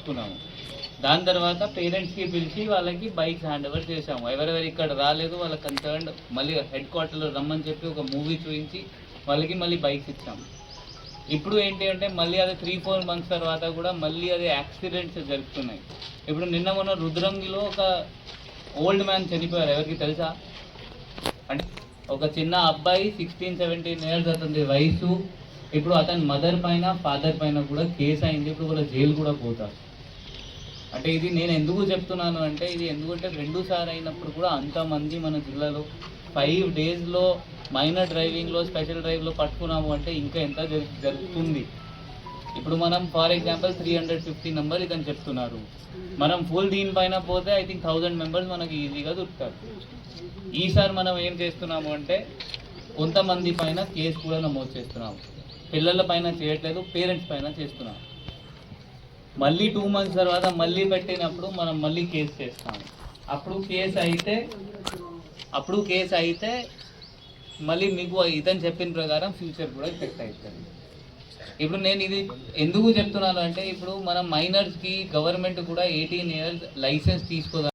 పట్టుకున్నాము దాని తర్వాత పేరెంట్స్కి పిలిచి వాళ్ళకి బైక్స్ హ్యాండ్ ఓవర్ చేసాము ఎవరెవరు ఇక్కడ రాలేదు వాళ్ళ కన్సర్న్ మళ్ళీ హెడ్ క్వార్టర్లో రమ్మని చెప్పి ఒక మూవీ చూపించి వాళ్ళకి మళ్ళీ బైక్స్ ఇచ్చాము. ఇప్పుడు ఏంటి అంటే మళ్ళీ అది త్రీ ఫోర్ మంత్స్ తర్వాత కూడా మళ్ళీ అది యాక్సిడెంట్స్ జరుగుతున్నాయి. ఇప్పుడు నిన్న మొన్న రుద్రంగిలో ఒక ఓల్డ్ మ్యాన్ చనిపోయారు. ఎవరికి తెలుసా? అంటే ఒక చిన్న అబ్బాయి సిక్స్టీన్ సెవెంటీన్ ఇయర్స్ అతని వయసు. ఇప్పుడు అతని మదర్ పైన ఫాదర్ పైన కూడా కేసు అయింది. ఇప్పుడు వాళ్ళ జైలు కూడా పోతారు. అంటే ఇది నేను ఎందుకు చెప్తున్నాను అంటే ఇది ఎందుకంటే రెండు సార్లు అయినప్పుడు కూడా అంతమంది మన జిల్లాలో ఫైవ్ డేస్లో మైనర్ డ్రైవింగ్లో స్పెషల్ డ్రైవ్లో పట్టుకున్నాము అంటే ఇంకా ఎంత జరుగుతుంది. ఇప్పుడు మనం for example three hundred fifty number ఇదని చెప్తున్నారు. మనం ఫుల్ దీనిపైన పోతే ఐ థింక్ థౌజండ్ మెంబర్స్ మనకి ఈజీగా దొరుకుతారు. ఈసారి మనం ఏం చేస్తున్నాము అంటే కొంతమంది పైన కేసు కూడా నమోదు చేస్తున్నాము. పిల్లల పైన చేయట్లేదు పేరెంట్స్ పైన చేస్తున్నాము. మళ్ళీ టూ మంత్స్ తర్వాత మళ్ళీ పెట్టినప్పుడు మనం మళ్ళీ కేసు చేస్తాము అప్పుడు కేసు అయితే అప్పుడు కేసు అయితే మళ్ళీ మీకు ఇతను చెప్పిన ప్రకారం ఫ్యూచర్ కూడా ఎఫెక్ట్ అవుతుంది ఇప్పుడు నేను ఇది ఎందుకు చెప్తున్నాను అంటే ఇప్పుడు మనం మైనర్స్కి గవర్నమెంట్ కూడా ఎయిటీన్ ఇయర్స్ లైసెన్స్ తీసుకోదా